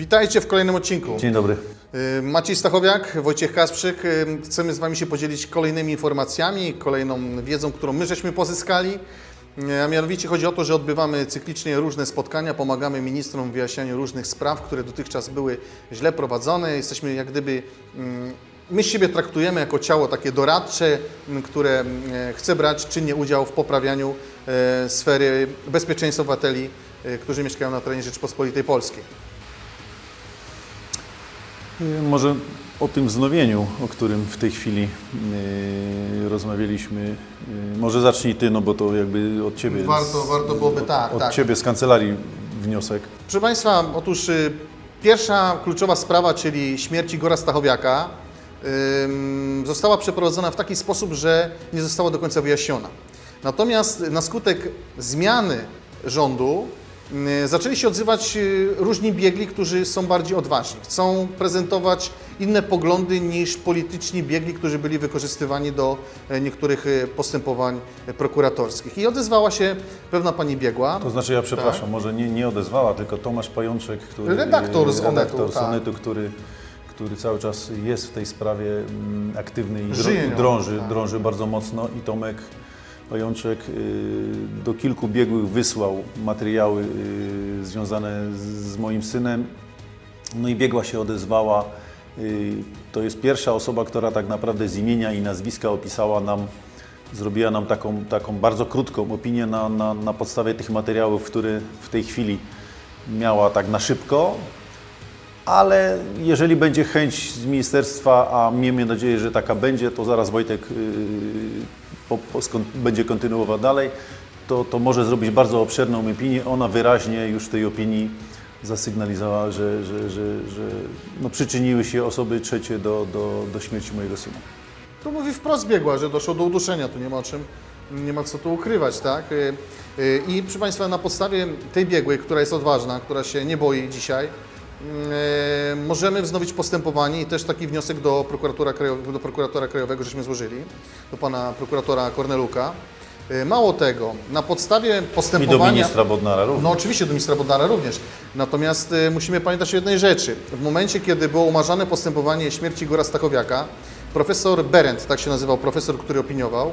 Witajcie w kolejnym odcinku. Dzień dobry. Y, Maciej Stachowiak, Wojciech Kasprzyk. Y, Chcemy z Wami się podzielić kolejnymi informacjami, kolejną wiedzą, którą my żeśmy pozyskali. Y, A mianowicie chodzi o to, że odbywamy cyklicznie różne spotkania, pomagamy ministrom w wyjaśnianiu różnych spraw, które dotychczas były źle prowadzone. Jesteśmy jak gdyby, mm, my siebie traktujemy jako ciało takie doradcze, m, które m, e, chce brać czynnie udział w poprawianiu e, sfery bezpieczeństwa obywateli, e, którzy mieszkają na terenie Rzeczypospolitej Polskiej. Y, Może o tym wznowieniu, o którym w tej chwili y, rozmawialiśmy. Y, może zacznij Ty, no bo to jakby od Ciebie. Warto- warto byłoby, tak, Od tak. Ciebie z kancelarii wniosek. Proszę Państwa, otóż pierwsza kluczowa sprawa, czyli śmierć Igora Stachowiaka, została przeprowadzona w taki sposób, że nie została do końca wyjaśniona. Natomiast na skutek zmiany rządu zaczęli się odzywać y, różni biegli, którzy są bardziej odważni. Chcą prezentować inne poglądy niż polityczni biegli, którzy byli wykorzystywani do e, niektórych e, postępowań prokuratorskich. I odezwała się pewna pani biegła. To znaczy, ja przepraszam, Tak. może nie, nie odezwała, tylko Tomasz Pajączek, który, Redaktor z Onetu, redaktor z tak. Onetu który, który cały czas jest w tej sprawie mm, aktywny i drąży, tak. drąży bardzo mocno i Tomek Pajączek y, do kilku biegłych wysłał materiały y, związane z, moim synem. No i biegła się odezwała. Y, To jest pierwsza osoba, która tak naprawdę z imienia i nazwiska opisała nam, zrobiła nam taką, taką bardzo krótką opinię na, na, na podstawie tych materiałów, które w tej chwili miała tak na szybko. Ale jeżeli będzie chęć z ministerstwa, a miejmy nadzieję, że taka będzie, to zaraz Wojtek po, po, skon- będzie kontynuował dalej, to, to może zrobić bardzo obszerną opinię. Ona wyraźnie już w tej opinii zasygnalizowała, że, że, że, że no przyczyniły się osoby trzecie do, do, do śmierci mojego syna. Tu mówi wprost biegła, że doszło do uduszenia, tu nie ma czym, nie ma co tu ukrywać, tak? Y, y, I proszę Państwa, na podstawie tej biegłej, która jest odważna, która się nie boi dzisiaj, możemy wznowić postępowanie i też taki wniosek do prokuratora, krajowe, do prokuratora krajowego żeśmy złożyli, do pana prokuratora Korneluka. Y, Mało tego, na podstawie I do postępowania... ministra Bodnara również. No oczywiście do ministra Bodnara również. Natomiast y, musimy pamiętać o jednej rzeczy. W momencie, kiedy było umarzane postępowanie śmierci Igora Stachowiaka, profesor Berendt, tak się nazywał profesor, który opiniował,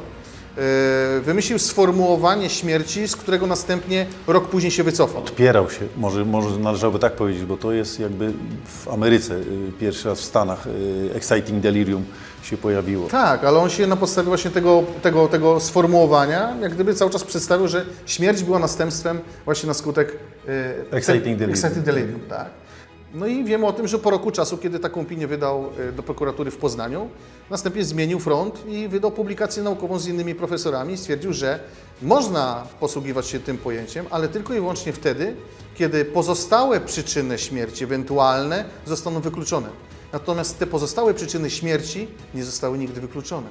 wymyślił sformułowanie śmierci, z którego następnie rok później się wycofał. Odpierał się, może, może należałoby tak powiedzieć, bo to jest jakby w Ameryce, y, pierwszy raz w Stanach, y, exciting delirium się pojawiło. Tak, ale on się na podstawie właśnie tego, tego, tego sformułowania, jak gdyby cały czas przedstawił, że śmierć była następstwem właśnie na skutek e, Exciting te- delirium. exciting delirium tak. No i wiemy o tym, że po roku czasu, kiedy taką opinię wydał e, do prokuratury w Poznaniu, następnie zmienił front i wydał publikację naukową z innymi profesorami i stwierdził, że można posługiwać się tym pojęciem, ale tylko i wyłącznie wtedy, kiedy pozostałe przyczyny śmierci, ewentualne, zostaną wykluczone. Natomiast te pozostałe przyczyny śmierci nie zostały nigdy wykluczone.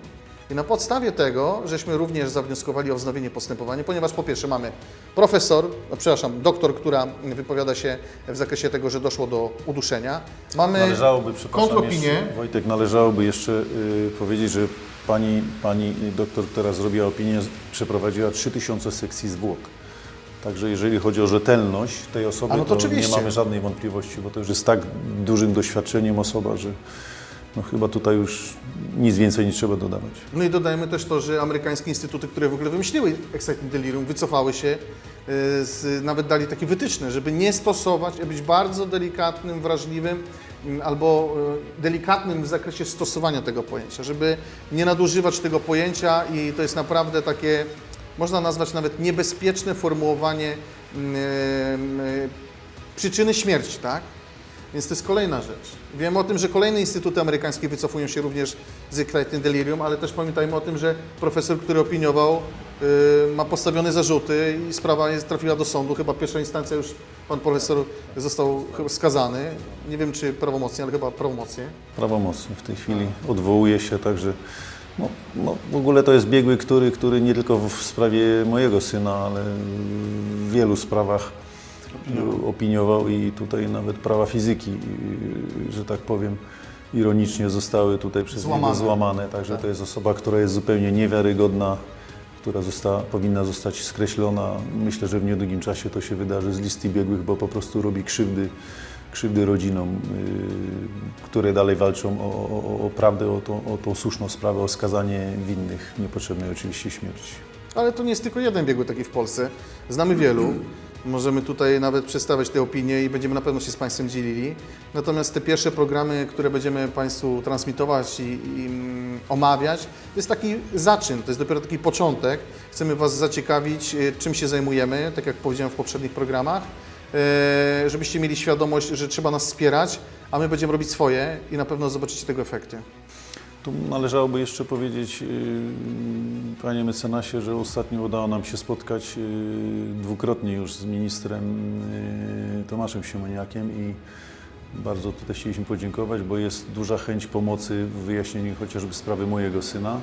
I na podstawie tego, żeśmy również zawnioskowali o wznowienie postępowania, ponieważ po pierwsze mamy profesor, no, przepraszam, doktor, która wypowiada się w zakresie tego, że doszło do uduszenia. Mamy Należałoby, przepraszam, jeszcze, Wojtek, należałoby jeszcze y, powiedzieć, że pani, pani doktor, która zrobiła opinię, przeprowadziła 3000 sekcji zwłok. Także jeżeli chodzi o rzetelność tej osoby, A no to to, nie mamy żadnej wątpliwości, bo to już jest tak dużym doświadczeniem osoba, że no chyba tutaj już nic więcej nie trzeba dodawać. No i dodajmy też to, że amerykańskie instytuty, które w ogóle wymyśliły exciting delirium, wycofały się, y, z, nawet dali takie wytyczne, żeby nie stosować, być bardzo delikatnym, wrażliwym mm, albo y, delikatnym w zakresie stosowania tego pojęcia, żeby nie nadużywać tego pojęcia i to jest naprawdę takie, można nazwać nawet niebezpieczne formułowanie mm, y, przyczyny śmierci, tak? Więc to jest kolejna rzecz. Wiemy o tym, że kolejne instytuty amerykańskie wycofują się również z Exciting Delirium, ale też pamiętajmy o tym, że profesor, który opiniował, y, ma postawione zarzuty i sprawa trafiła do sądu. Chyba pierwsza instancja już pan profesor został skazany. Nie wiem, czy prawomocnie, ale chyba prawomocnie. Prawomocnie w tej chwili odwołuje się, także no, no, w ogóle to jest biegły, który, który nie tylko w sprawie mojego syna, ale w wielu sprawach opiniował i tutaj nawet prawa fizyki, że tak powiem, ironicznie zostały tutaj przez Złamane. niego złamane. Także to jest osoba, która jest zupełnie niewiarygodna, która zosta, powinna zostać skreślona. Myślę, że w niedługim czasie to się wydarzy z listy biegłych, bo po prostu robi krzywdy krzywdy rodzinom, y, które dalej walczą o, o, o prawdę, o, tą, o tą słuszną sprawę, o skazanie winnych niepotrzebnej oczywiście śmierci. Ale to nie jest tylko jeden biegły taki w Polsce. Znamy wielu. Możemy tutaj nawet przedstawiać te opinie i będziemy na pewno się z Państwem dzielili. Natomiast te pierwsze programy, które będziemy Państwu transmitować i, i mm, omawiać, to jest taki zaczyn, to jest dopiero taki początek. Chcemy Was zaciekawić, y, czym się zajmujemy, tak jak powiedziałem w poprzednich programach, e, żebyście mieli świadomość, że trzeba nas wspierać, a my będziemy robić swoje i na pewno zobaczycie tego efekty. Tu należałoby jeszcze powiedzieć, yy, panie mecenasie, że ostatnio udało nam się spotkać yy, dwukrotnie już z ministrem yy, Tomaszem Siemoniakiem i bardzo tutaj chcieliśmy podziękować, bo jest duża chęć pomocy w wyjaśnieniu chociażby sprawy mojego syna.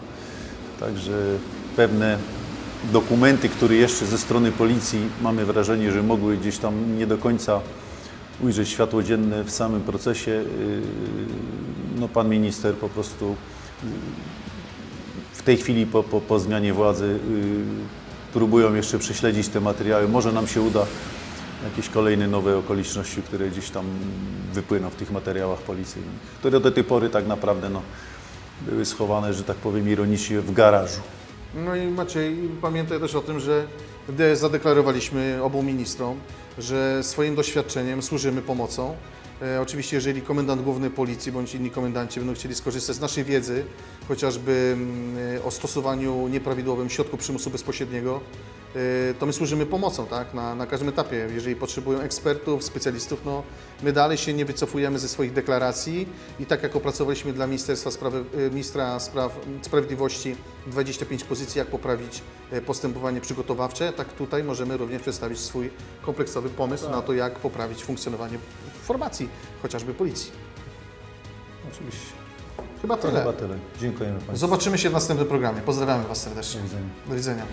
Także pewne dokumenty, które jeszcze ze strony policji mamy wrażenie, że mogły gdzieś tam nie do końca ujrzeć światło dzienne w samym procesie. No, pan minister po prostu w tej chwili po, po, po zmianie władzy yy, próbują jeszcze prześledzić te materiały. Może nam się uda jakieś kolejne nowe okoliczności, które gdzieś tam wypłyną w tych materiałach policyjnych, które do tej pory tak naprawdę no, były schowane, że tak powiem ironicznie, w garażu. No i Maciej, pamiętaj też o tym, że de- zadeklarowaliśmy obu ministrom, że swoim doświadczeniem służymy pomocą. E, oczywiście, jeżeli komendant główny policji bądź inni komendanci będą chcieli skorzystać z naszej wiedzy, chociażby mm, e, o stosowaniu nieprawidłowym środku przymusu bezpośredniego, to my służymy pomocą tak? na, na każdym etapie. Jeżeli potrzebują ekspertów, specjalistów, no, my dalej się nie wycofujemy ze swoich deklaracji i tak jak opracowaliśmy dla Ministerstwa Sprawy, e, Ministra Spraw, Sprawiedliwości 25 pozycji, jak poprawić e, postępowanie przygotowawcze, tak tutaj możemy również przedstawić swój kompleksowy pomysł na to, jak poprawić funkcjonowanie formacji, chociażby policji. Oczywiście. Chyba tyle. chyba tyle. Dziękujemy Państwu. Zobaczymy się w następnym programie. Pozdrawiamy Was serdecznie. Do widzenia. Do widzenia.